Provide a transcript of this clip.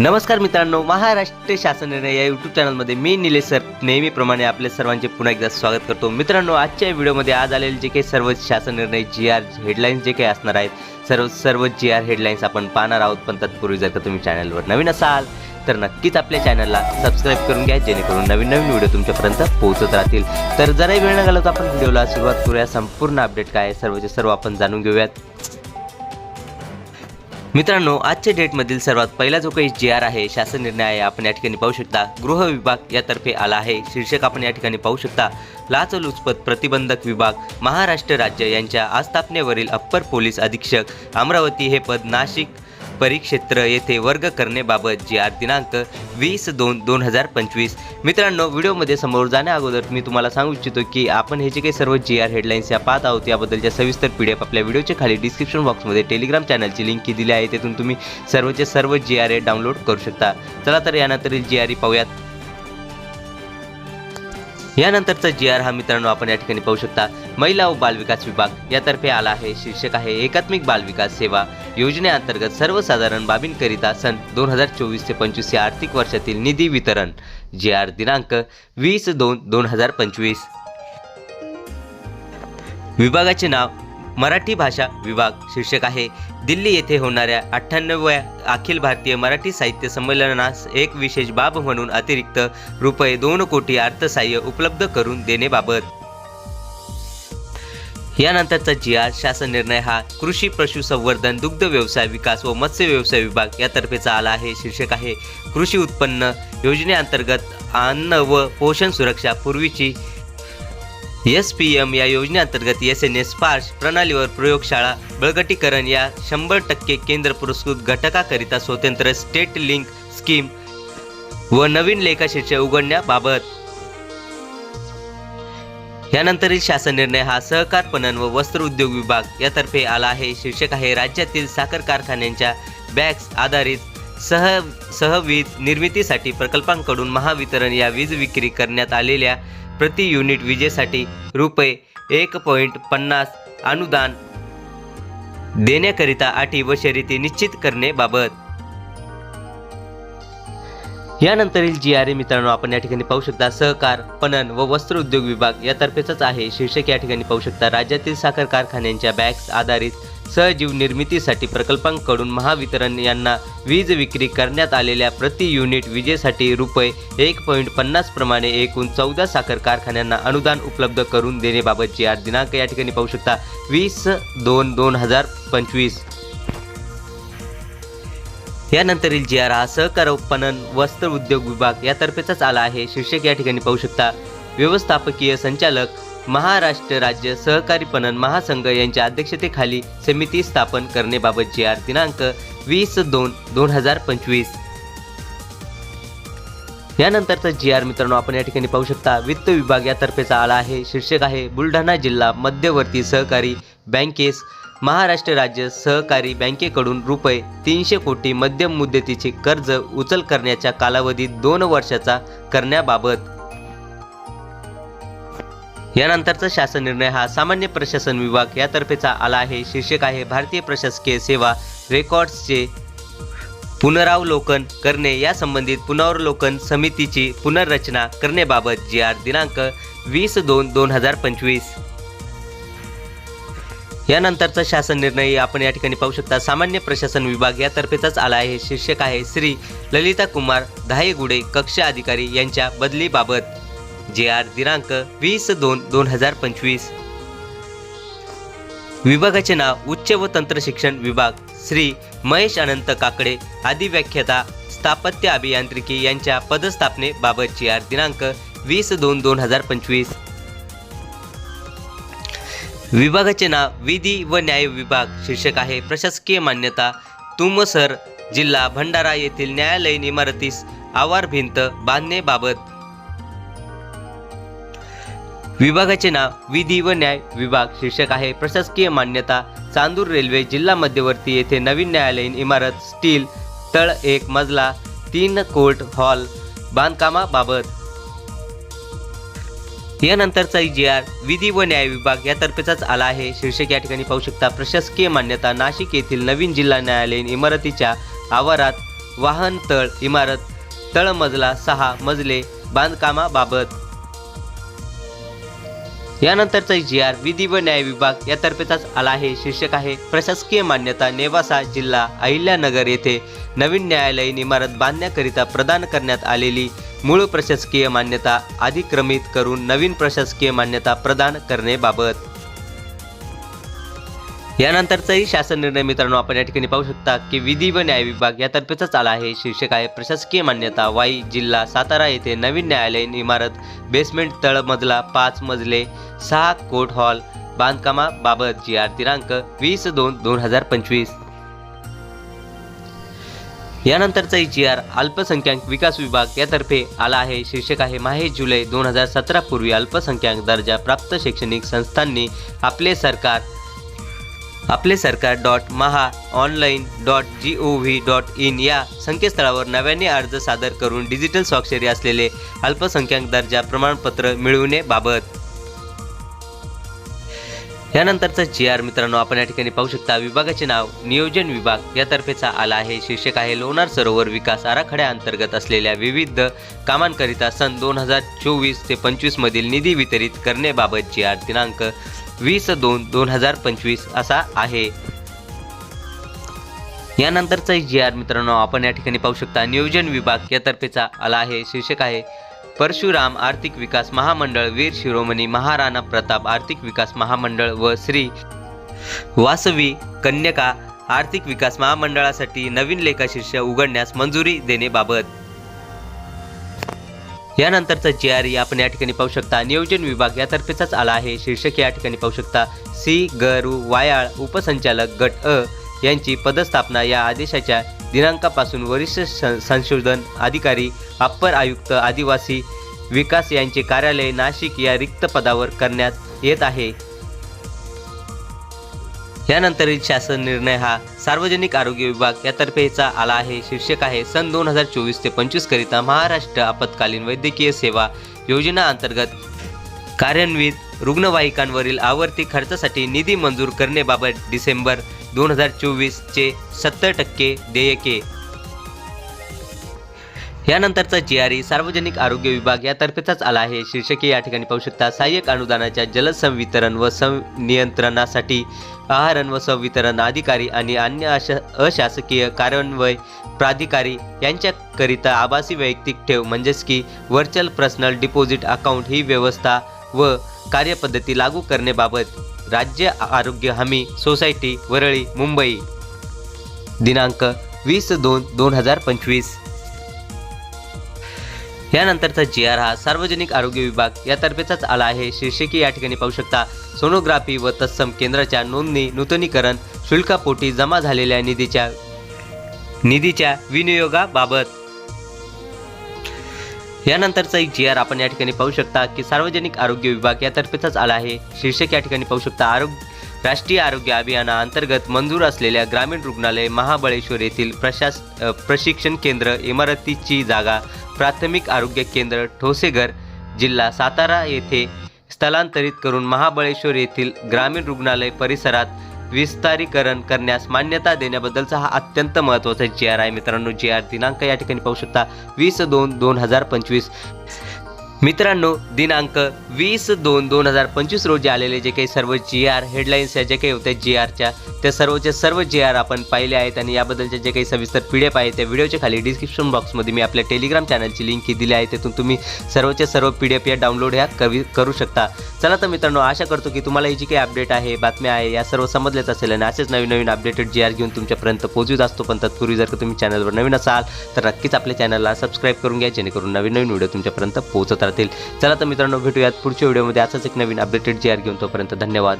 नमस्कार मित्रांनो महाराष्ट्र शासन निर्णय या यूट्यूब चॅनलमध्ये मी निलेश सर. नेहमीप्रमाणे आपले सर्वांचे पुन्हा एकदा स्वागत करतो. मित्रांनो आजच्या व्हिडिओमध्ये आज आलेले जे काही सर्व शासन निर्णय जी आर हेडलाईन्स जे काही असणार आहेत सर्व सर्व जी आर हेडलाईन्स आपण पाहणार आहोत. पण तत्पूर्वी जर का तुम्ही चॅनलवर नवीन असाल तर नक्कीच आपल्या चॅनलला सबस्क्राईब करून घ्या जेणेकरून नवीन नवीन व्हिडिओ तुमच्यापर्यंत पोहोचत राहतील. तर जराही वेळ न घालवता आपण व्हिडिओला सुरुवात करूया. संपूर्ण अपडेट काय आहे सर्वचे सर्व आपण जाणून घेऊयात. मित्रांनो आजच्या डेटमधील सर्वात पहिला जो काही जी आर आहे शासन निर्णय आहे आपण या ठिकाणी पाहू शकता. गृह विभाग यातर्फे आला आहे. शीर्षक आपण या ठिकाणी पाहू शकता. लाचलुचपत प्रतिबंधक विभाग महाराष्ट्र राज्य यांच्या आस्थापनेवरील अप्पर पोलीस अधीक्षक अमरावती हे पद नाशिक परिक्षेत्र येथे वर्ग करण्याबाबत जी आर दिनांक वीस दोन दोन हजार पंचवीस. मित्रांनो व्हिडिओमध्ये समोर जाण्या अगोदर मी तुम्हाला सांगू इच्छितो की आपण हे जे काही सर्व जी आर हेडलाईन्स या पाहत आहोत याबद्दलच्या सविस्तर पी डी एफ आपल्या व्हिडिओच्या खाली डिस्क्रिप्शन बॉक्समध्ये टेलिग्राम चॅनलची लिंक दिली आहे. तेथून तुम्ही सर्वचे सर्व जी आर ए डाउनलोड करू शकता. चला तर यानंतर जी आर ई पाहूयात. यानंतरचा जी आर हा मित्रांनो आपण या ठिकाणी पाहू शकता. महिला व बालविकास विभाग यातर्फे आला आहे. शीर्षक आहे एकात्मिक बालविकास सेवा योजनेअंतर्गत सर्वसाधारण बाबींकरिता सन दोन हजार चोवीस ते पंचवीस या आर्थिक वर्षातील निधी वितरण. जी आर दिनांक वीस दोन दोन हजार पंचवीस. विभागाचे नाव मराठी भाषा विभाग शीर्षक आहे दिल्ली येथे होणाऱ्या अठ्ठ्याण्णव्या अखिल भारतीय मराठी साहित्य संमेलनास एक विशेष बाब म्हणून अतिरिक्त रुपये दोन कोटी अर्थसहाय्य उपलब्ध करून देण्याबाबत. यानंतरचा जी आर शासन निर्णय हा कृषी पशुसंवर्धन दुग्ध व्यवसाय विकास व मत्स्य व्यवसाय विभाग यातर्फेचा आला आहे शीर्षक आहे. कृषी उत्पन्न योजनेअंतर्गत अन्न व पोषण सुरक्षा पूर्वीची एस पी एम या योजनेअंतर्गत एस एन एस स्पार्श प्रणालीवर प्रयोगशाळा बळकटीकरण या शंभर टक्के केंद्र पुरस्कृत घटकाकरिता स्वतंत्र स्टेट लिंक स्कीम व नवीन लेखाशीर्ष उघडण्याबाबत. यानंतरील शासन निर्णय हा सहकार पणन व वस्त्र उद्योग विभाग यातर्फे आला आहे. शीर्षक आहे राज्यातील साखर कारखान्यांच्या बॅग्स आधारित सह सहवीज निर्मितीसाठी प्रकल्पांकडून महावितरण या वीज विक्री करण्यात आलेल्या प्रति युनिट विजेसाठी रुपये एक पॉईंट पन्नास अनुदान देण्याकरिता अटी व शर्यती निश्चित करण्याबाबत यानंतरील जी आर ए मित्रांनो आपण या ठिकाणी पाहू शकता सहकार पणन व वस्त्र उद्योग विभाग यातर्फेच आहे. शीर्षक या ठिकाणी पाहू शकता राज्यातील साखर कारखान्यांच्या बॅग्स आधारित सहजीव निर्मितीसाठी प्रकल्पांकडून महावितरण यांना वीज विक्री करण्यात आलेल्या प्रति युनिट विजेसाठी रुपये एक पॉईंट पन्नास प्रमाणे एकूण चौदा साखर कारखान्यांना अनुदान उपलब्ध करून देण्याबाबतची आज आर दिनांक या ठिकाणी पाहू शकता. वीस दोन दोन हजार पंचवीस. यानंतरील जी आर हा सहकार पणन वस्त्र उद्योग विभाग यातर्फेचाच आला आहे. शीर्षक या ठिकाणी पाहू शकता. व्यवस्थापकीय संचालक महाराष्ट्र राज्य सहकारी पणन महासंघ यांच्या अध्यक्षतेखाली समिती स्थापन करण्याबाबत जी आर दिनांक वीस दोन दोन हजार पंचवीस. यानंतरचा जी आर मित्रांनो आपण या ठिकाणी पाहू शकता वित्त विभाग यातर्फेचा आला आहे. शीर्षक आहे बुलढाणा जिल्हा मध्यवर्ती सहकारी बँकेस महाराष्ट्र राज्य सहकारी बँकेकडून रुपये तीनशे कोटी मध्यम मुदतीचे कर्ज उचल करण्याच्या कालावधीत दोन वर्षाचा करण्याबाबत यानंतरचा शासन निर्णय हा सामान्य प्रशासन विभाग यातर्फेचा आला आहे. शीर्षक आहे भारतीय प्रशासकीय सेवा रेकॉर्ड्सचे पुनरावलोकन करणे. या संबंधित पुनरावलोकन समितीची पुनर्रचना करण्याबाबत जी आर दिनांक वीस दोन दोन हजार पंचवीस. यानंतरचा शासन निर्णय आपण या ठिकाणी पाहू शकता. सामान्य प्रशासन विभाग यातर्फेचाच आला आहे. शीर्षक आहे श्री ललिता कुमार धायगुडे कक्ष अधिकारी यांच्या बदलीबाबत जे आर दिनांक वीस दोन दोन हजार पंचवीस. विभागाचे नाव उच्च व तंत्र शिक्षण विभाग श्री महेश अनंत काकडे. आदी व्याख्याता स्थापत्य अभियांत्रिकी यांच्या पदस्थापनेबाबत जी आर दिनांक वीस दोन दोन हजार पंचवीस. विभागाचे नाव विधी व न्याय विभाग शीर्षक आहे प्रशासकीय मान्यता. तुमसर जिल्हा भंडारा येथील न्यायालयीन इमारतीस आवार भिंत बांधणेबाबत विभागाचे नाव विधी व न्याय विभाग शीर्षक आहे. प्रशासकीय मान्यता चांदूर रेल्वे जिल्हा मध्यवर्ती येथे नवीन न्यायालयीन इमारत स्टील तळ एक मजला तीन कोर्ट हॉल बांधकामाबाबत. यानंतरचा जी आर विधी व न्याय विभाग यातर्फेचाच आला आहे. शीर्षक या ठिकाणी पाहू शकता प्रशासकीय मान्यता नाशिक येथील नवीन जिल्हा न्यायालयीन इमारतीच्या आवारात वाहन तळ इमारत तळमजला सहा मजले बांधकामाबाबत. यानंतरचा जी आर विधी व न्याय विभाग यातर्फेचाच आला आहे. शीर्षक आहे प्रशासकीय मान्यता नेवासा जिल्हा अहिल्यानगर येथे नवीन न्यायालयीन इमारत बांधण्याकरिता प्रदान करण्यात आलेली मूळ प्रशासकीय मान्यता अधिक्रमित करून नवीन प्रशासकीय मान्यता प्रदान करण्याबाबत यानंतरचाही शासन निर्णय मित्रांनो आपण या ठिकाणी पाहू शकता की विधी व न्याय विभाग यातर्फेचाच आला आहे. शीर्षक आहे प्रशासकीय मान्यता वाई जिल्हा सातारा येथे नवीन न्यायालयीन इमारत बेसमेंट तळमजला पाच मजले सहा कोर्ट हॉल बांधकामाबाबत जी आर दिनांक वीस दोन दोन हजार पंचवीस. यानंतरचा जी आर अल्पसंख्याक विकास विभाग यातर्फे आला आहे. शीर्षक आहे माहे जुलै दोन हजार सतरा पूर्वी अल्पसंख्याक दर्जा प्राप्त शैक्षणिक संस्थांनी Aaple Sarkar Aaple Sarkar dot Maha online dot G O V dot in या संकेतस्थळावर नव्याने अर्ज सादर करून डिजिटल स्वाक्षरी असलेले अल्पसंख्याक दर्जा प्रमाणपत्र मिळवण्याबाबत यानंतरचा जी आर मित्रांनो आपण या ठिकाणी पाहू शकता विभागाचे नाव नियोजन विभाग यातर्फेचा आला आहे. शीर्षक आहे लोणार सरोवर विकास आराखड्याअंतर्गत असलेल्या विविध कामांकरिता सन दोन हजार चोवीस ते पंचवीसमधील निधी वितरित करण्याबाबत जी आर दिनांक वीस दोन दोन हजार पंचवीस असा आहे. यानंतरचा जी आर मित्रांनो आपण या ठिकाणी पाहू शकता नियोजन विभाग यातर्फेचा आला आहे शीर्षक आहे परशुराम आर्थिक विकास महामंडळ वीर शिरोमणी महाराणा प्रताप आर्थिक विकास महामंडळ व श्री वासवी कन्यका आर्थिक विकास महामंडळासाठी नवीन लेखाशीर्ष उघडण्यास मंजुरी देण्याबाबत. यानंतरचा जे आर आपण या ठिकाणी पाहू शकता. नियोजन विभाग यातर्फेचाच आला आहे. शीर्षक या ठिकाणी पाहू शकता. सी गरू वायाळ उपसंचालक गट अ यांची पदस्थापना या आदेशाच्या दिनांकापासून वरिष्ठ संशोधन अधिकारी अप्पर आयुक्त आदिवासी विकास यांचे कार्यालय नाशिक या रिक्त पदावर करण्यात येत आहे. यानंतरील शासन निर्णय हा सार्वजनिक आरोग्य विभाग यातर्फेचा आला आहे. शीर्षक आहे सन दोन हजार चोवीस ते पंचवीस करिता महाराष्ट्र आपत्कालीन वैद्यकीय सेवा योजना अंतर्गत कार्यान्वित रुग्णवाहिकांवरील आवर्ती खर्चासाठी निधी मंजूर करण्याबाबत डिसेंबर दोन हजार चोवीसचे सत्तर टक्के देयके यानंतरचा जी आर ई सार्वजनिक आरोग्य विभाग यातर्फेचाच आला आहे. शीर्षके या ठिकाणी पाहू शकता सहाय्यक अनुदानाच्या जलसंवितरण व संनियंत्रणासाठी आहारण व संवितरण अधिकारी आणि अन्य अशा अशासकीय कार्यान्वय प्राधिकारी यांच्याकरिता आभासी वैयक्तिक ठेव म्हणजेच की व्हर्च्युअल पर्सनल डिपॉझिट अकाउंट ही व्यवस्था व कार्यपद्धती लागू करण्याबाबत राज्य आरोग्य हमी सोसायटी वरळी मुंबई. दिनांक वीस दोन दोन हजार पंचवीस. यानंतरचा जी आर हा सार्वजनिक आरोग्य विभाग यातर्फेचाच आला आहे. शीर्षकी या ठिकाणी पाहू शकता सोनोग्राफी व तत्सम केंद्राच्या नोंदणी नूतनीकरण शुल्कापोटी जमा झालेल्या निधीच्या निधीच्या विनियोगाबाबत. यानंतरचा एक जी आर आपण या ठिकाणी पाहू शकता की सार्वजनिक आरोग्य विभाग यातर्फेचाच आला आहे. शीर्षक या ठिकाणी पाहू शकता आरोग्य राष्ट्रीय आरोग्य अभियानाअंतर्गत मंजूर असलेल्या ग्रामीण रुग्णालय महाबळेश्वर येथील प्रशास प्रशिक्षण केंद्र इमारतीची जागा प्राथमिक आरोग्य केंद्र ठोसेघर जिल्हा सातारा येथे स्थलांतरित करून महाबळेश्वर येथील ग्रामीण रुग्णालय परिसरात विस्तारीकरण करण्यास मान्यता देण्याबद्दलचा हा अत्यंत महत्त्वाचा जी आर आहे. मित्रांनो जी आर दिनांक या ठिकाणी पाहू शकता वीस दोन दोन हजार पंचवीस. मित्रांनो दिनांक वीस दोन दोन हजार पंचवीस रोजी आलेले जे काही सर्व जी आर हेडलाईन्स या जे काही होत्या जी आरच्या त्या सर्वच्या सर्व जी आर आपण पाहिले आहेत आणि याबद्दलचे जे काही सविस्तर पी डी एफ आहे त्या व्हिडिओच्या खाली डिस्क्रिप्शन बॉक्समध्ये मी आपल्या टेलिग्राम चॅनलची लिंक ही दिली आहे तिथून तुम्ही सर्वच्या सर्व पी डी एफ या डाउनलोड ह्या कवी करू शकता. चला तर मित्रांनो आशा करतो की तुम्हाला ही जी काही अपडेट आहे बातम्या आहे या सर्व समजल्याच असेल आणि असेच नवीन नवीन अपडेटेड जी आर घेऊन तुमच्यापर्यंत पोहोचत असतो. पण तत्पूर्वी जर का तुम्ही चॅनलवर नवीन असाल तर नक्कीच आपल्या चॅनलला सबस्क्राईब करून घ्या जेणेकरून नवीन नवीन व्हिडिओ तुमच्यापर्यंत पोहोचत राहतील चला तर मित्रांनो भेटूयात पुढच्या व्हिडिओमध्ये. असंच एक नवीन अपडेटेड जी आर घेऊन तोपर्यंत धन्यवाद.